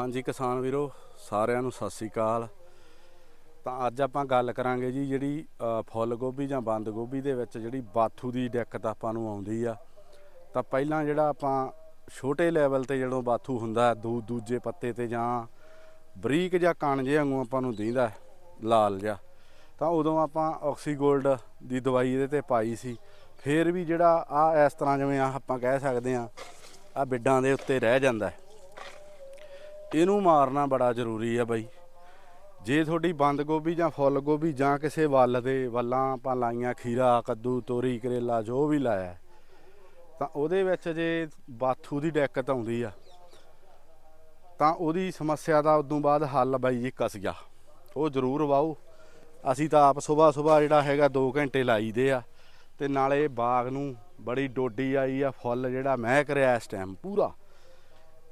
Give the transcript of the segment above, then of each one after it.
ਹਾਂਜੀ ਕਿਸਾਨ ਵੀਰੋ, ਸਾਰਿਆਂ ਨੂੰ ਸਤਿ ਸ੍ਰੀ ਅਕਾਲ। ਤਾਂ ਅੱਜ ਆਪਾਂ ਗੱਲ ਕਰਾਂਗੇ ਜੀ ਜਿਹੜੀ ਫੁੱਲ ਗੋਭੀ ਜਾਂ ਬੰਦ ਗੋਭੀ ਦੇ ਵਿੱਚ ਜਿਹੜੀ ਬਾਥੂ ਦੀ ਦਿੱਕਤ ਆਪਾਂ ਨੂੰ ਆਉਂਦੀ ਆ। ਤਾਂ ਪਹਿਲਾਂ ਜਿਹੜਾ ਆਪਾਂ ਛੋਟੇ ਲੈਵਲ ਤੇ ਜਦੋਂ ਬਾਥੂ ਹੁੰਦਾ, ਦੂ, ਦੂਜੇ ਪੱਤੇ ਤੇ ਜਾਂ ਬਰੀਕ ਜਾਂ ਕਣ ਜੇ ਵਾਂਗੂ ਆਪਾਂ ਨੂੰ ਦਿੰਦਾ, ਲਾਲ ਜਿਹਾ। ਤਾਂ ਉਦੋਂ ਆਪਾਂ ਆਕਸੀਗੋਲਡ ਦੀ ਦਵਾਈ ਇਹਦੇ ਤੇ ਪਾਈ ਸੀ। ਫੇਰ ਵੀ ਜਿਹੜਾ ਆ ਇਸ ਤਰ੍ਹਾਂ ਜਿਵੇਂ ਆ ਆਪਾਂ ਕਹਿ ਸਕਦੇ ਆ ਆ ਬਿੱਡਾਂ ਦੇ ਉੱਤੇ ਰਹਿ ਜਾਂਦਾ ਇਹਨੂੰ ਮਾਰਨਾ ਬੜਾ ਜ਼ਰੂਰੀ ਆ ਬਾਈ। ਜੇ ਤੁਹਾਡੀ ਬੰਦ ਗੋਭੀ ਜਾਂ ਫੁੱਲ ਗੋਭੀ ਜਾਂ ਕਿਸੇ ਵੱਲ ਦੇ ਵੱਲਾਂ ਆਪਾਂ ਲਾਈਆਂ ਖੀਰਾ, ਕੱਦੂ, ਤੋਰੀ, ਕਰੇਲਾ, ਜੋ ਵੀ ਲਾਇਆ, ਤਾਂ ਉਹਦੇ ਵਿੱਚ ਜੇ ਬਾਥੂ ਦੀ ਦਿੱਕਤ ਆਉਂਦੀ ਆ, ਤਾਂ ਉਹਦੀ ਸਮੱਸਿਆ ਦਾ ਉਦੋਂ ਬਾਅਦ ਹੱਲ ਬਾਈ ਜੀ ਕਸੀਆ ਉਹ ਜ਼ਰੂਰ ਵਾਓ। ਅਸੀਂ ਤਾਂ ਆਪ ਸਵੇਰ ਸਵੇਰ ਜਿਹੜਾ ਹੈਗਾ 2 ਘੰਟੇ ਲਾਈਦੇ ਆ, ਤੇ ਨਾਲੇ ਬਾਗ ਨੂੰ ਬੜੀ ਡੋਡੀ ਆਈ ਆ ਫੁੱਲ ਜਿਹੜਾ ਮਹਿਕ ਰਿਹਾ ਇਸ ਟਾਈਮ ਪੂਰਾ।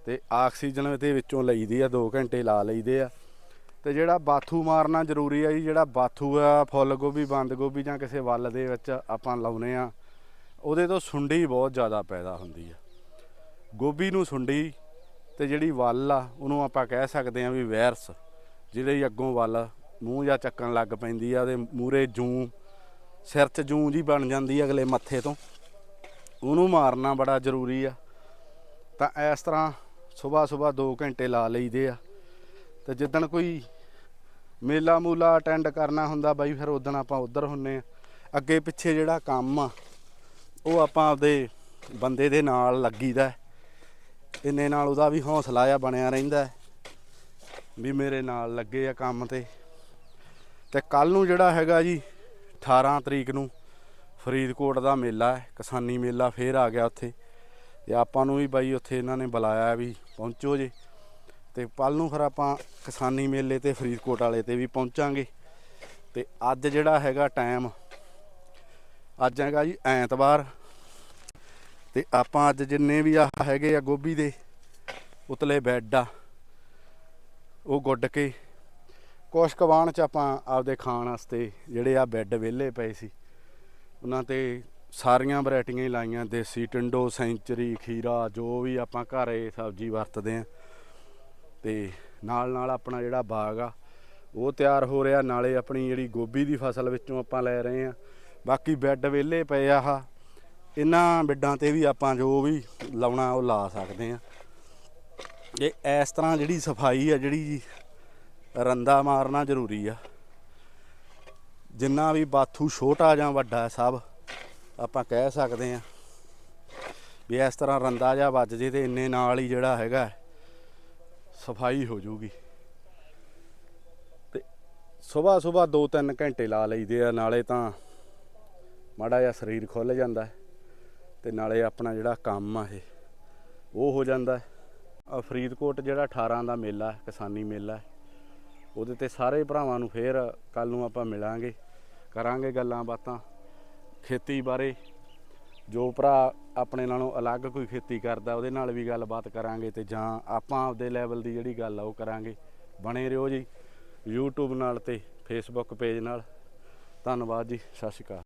ਤੇ ਆਕਸੀਜਨ ਦੇ ਵਿੱਚੋਂ ਲਈਦੀ ਆ 2 ਘੰਟੇ ਲਾ ਲਈਦੇ ਆ। ਤੇ ਜਿਹੜਾ ਬਾਥੂ ਮਾਰਨਾ ਜ਼ਰੂਰੀ ਆ ਜੀ, ਜਿਹੜਾ ਬਾਥੂ ਆ, ਫੁੱਲ ਗੋਭੀ, ਬੰਦ ਗੋਭੀ ਜਾਂ ਕਿਸੇ ਵੱਲ ਦੇ ਵਿੱਚ ਆਪਾਂ ਲਾਉਨੇ ਆ, ਉਹਦੇ ਤੋਂ ਸੁੰਡੀ ਬਹੁਤ ਜ਼ਿਆਦਾ ਪੈਦਾ ਹੁੰਦੀ ਆ। ਗੋਭੀ ਨੂੰ ਸੁੰਡੀ ਤੇ ਜਿਹੜੀ ਵੱਲ ਆ, ਉਹਨੂੰ ਆਪਾਂ ਕਹਿ ਸਕਦੇ ਆ ਵੀ ਵਾਇਰਸ ਜਿਹੜੀ ਅੱਗੋਂ ਵੱਲ ਮੂੰਹ ਜਾਂ ਚੱਕਣ ਲੱਗ ਪੈਂਦੀ ਆ, ਉਹਦੇ ਮੂਰੇ ਜੂੰ, ਸਿਰ 'ਚ ਜੂੰ ਜੀ ਬਣ ਜਾਂਦੀ ਅਗਲੇ ਮੱਥੇ ਤੋਂ। ਉਹਨੂੰ ਮਾਰਨਾ ਬੜਾ ਜ਼ਰੂਰੀ ਆ। ਤਾਂ ਇਸ ਤਰ੍ਹਾਂ ਸਵੇਰ ਸਵੇਰ 2 ਘੰਟੇ ਲਾ ਲਈਦੇ ਆ। ਤੇ ਜਿੱਦਣ ਕੋਈ ਮੇਲਾ ਮੂਲਾ ਅਟੈਂਡ ਕਰਨਾ ਹੁੰਦਾ ਬਾਈ, ਫਿਰ ਉਦੋਂ ਆਪਾਂ ਉਧਰ ਹੁੰਨੇ ਆ। ਅੱਗੇ ਪਿੱਛੇ ਜਿਹੜਾ ਕੰਮ ਆ, ਉਹ ਆਪਾਂ ਆਪਦੇ ਬੰਦੇ ਦੇ ਨਾਲ ਲੱਗੀਦਾ ਇੰਨੇ ਨਾਲ ਉਹਦਾ ਵੀ ਹੌਸਲਾ ਆ ਬਣਿਆ ਰਹਿੰਦਾ ਵੀ ਮੇਰੇ ਨਾਲ ਲੱਗੇ ਆ ਕੰਮ ਤੇ। ਤੇ ਕੱਲ ਨੂੰ ਜਿਹੜਾ ਹੈਗਾ ਜੀ 18 ਤਰੀਕ ਨੂੰ ਫਰੀਦਕੋਟ ਦਾ ਮੇਲਾ ਹੈ, ਕਿਸਾਨੀ ਮੇਲਾ ਫੇਰ ਆ ਗਿਆ ਉੱਥੇ। ਤੇ ਆਪਾਂ ਨੂੰ ਵੀ ਬਾਈ ਉੱਥੇ ਇਹਨਾਂ ਨੇ ਬੁਲਾਇਆ ਵੀ ਪਹੁੰਚੋ ਜੇ। ਤੇ ਕੱਲ ਨੂੰ ਫਿਰ ਆਪਾਂ ਕਿਸਾਨੀ ਮੇਲੇ ਤੇ ਫਰੀਦਕੋਟ ਵਾਲੇ ਤੇ ਵੀ ਪਹੁੰਚਾਂਗੇ। ਤੇ ਅੱਜ ਜਿਹੜਾ ਹੈਗਾ ਟਾਈਮ, ਅੱਜ ਹੈਗਾ ਜੀ ਐਤਵਾਰ। ਤੇ ਆਪਾਂ ਅੱਜ ਜਿੰਨੇ ਵੀ ਆ ਹੈਗੇ ਆ ਗੋਭੀ ਦੇ, ਉਤਲੇ ਬੈੱਡ ਆ, ਉਹ ਗੁੱਡ ਕੇ ਕੁਛ ਕਵਾਣ ਚ ਆਪਾਂ ਆਪਦੇ ਖਾਣ ਵਾਸਤੇ ਜਿਹੜੇ ਆ ਬੈੱਡ ਵਿਹਲੇ ਪਏ ਸੀ, ਉਹਨਾਂ ਤੇ ਸਾਰੀਆਂ ਵੈਰਾਈਟੀਆਂ ਹੀ ਲਾਈਆਂ, ਦੇਸੀ ਟਿੰਡੋ, ਸੈਂਚਰੀ, ਖੀਰਾ, ਜੋ ਵੀ ਆਪਾਂ ਘਰੇ ਸਬਜ਼ੀ ਵਰਤਦੇ ਆ ਤੇ ਨਾਲ ਨਾਲ ਆਪਣਾ ਜਿਹੜਾ ਬਾਗ ਆ, ਉਹ ਤਿਆਰ ਹੋ ਰਿਹਾ। ਨਾਲੇ ਆਪਣੀ ਜਿਹੜੀ ਗੋਭੀ ਦੀ ਫਸਲ ਵਿੱਚੋਂ ਆਪਾਂ ਲੈ ਰਹੇ ਆ ਬਾਕੀ ਬੈੱਡ ਵਿਹਲੇ ਪਏ ਆ ਆਹ। ਇਹਨਾਂ ਬੈੱਡਾਂ ਤੇ ਵੀ ਆਪਾਂ ਜੋ ਵੀ ਲਾਉਣਾ, ਉਹ ਲਾ ਸਕਦੇ ਆ ਇਹ ਇਸ ਤਰ੍ਹਾਂ ਜਿਹੜੀ ਸਫ਼ਾਈ ਆ, ਜਿਹੜੀ ਰੰਦਾ ਮਾਰਨਾ ਜ਼ਰੂਰੀ ਆ। ਜਿੰਨਾ ਵੀ ਬਾਥੂ ਛੋਟਾ ਜਾਂ ਵੱਡਾ ਸਭ ਆਪਾਂ ਕਹਿ ਸਕਦੇ ਆ ਵੀ ਇਸ ਤਰ੍ਹਾਂ ਰੰਦਾ ਜਾਂ ਵੱਜ ਜੇ ਤੇ ਇੰਨੇ ਨਾਲ ਹੀ ਜਿਹੜਾ ਹੈਗਾ ਸਫ਼ਾਈ ਹੋ ਜਾਊਗੀ। ਤੇ ਸਵੇਰ ਸਵੇਰ 2-3 ਘੰਟੇ ਲਾ ਲਈਦੇ ਆ, ਨਾਲੇ ਤਾਂ ਮਾੜਾ ਜਿਹਾ ਸਰੀਰ ਖੁੱਲ ਜਾਂਦਾ ਹੈ ਤੇ ਨਾਲੇ ਆਪਣਾ ਜਿਹੜਾ ਕੰਮ ਆ ਇਹ, ਉਹ ਹੋ ਜਾਂਦਾ ਆ ਫਰੀਦਕੋਟ ਜਿਹੜਾ 18 ਦਾ ਮੇਲਾ ਕਿਸਾਨੀ ਮੇਲਾ ਉਹਦੇ ਤੇ ਸਾਰੇ ਭਰਾਵਾਂ ਨੂੰ ਫੇਰ ਕੱਲ ਨੂੰ ਆਪਾਂ ਮਿਲਾਂਗੇ, ਕਰਾਂਗੇ ਗੱਲਾਂ ਬਾਤਾਂ। ਖੇਤੀ ਬਾਰੇ, ਜੋ ਭਰਾ ਆਪਣੇ ਨਾਲੋਂ ਅਲੱਗ ਕੋਈ ਖੇਤੀ ਕਰਦਾ, ਉਹਦੇ ਨਾਲ ਵੀ ਗੱਲਬਾਤ ਕਰਾਂਗੇ ਤੇ ਜਾਂ ਆਪਾਂ ਆਪਦੇ ਲੈਵਲ ਦੀ ਜਿਹੜੀ ਗੱਲ ਆ ਉਹ ਕਰਾਂਗੇ। ਬਣੇ ਰਹੋ ਜੀ YouTube ਨਾਲ ਤੇ Facebook ਪੇਜ ਨਾਲ। ਧੰਨਵਾਦ ਜੀ, ਸਤਿ ਸ਼੍ਰੀ ਅਕਾਲ।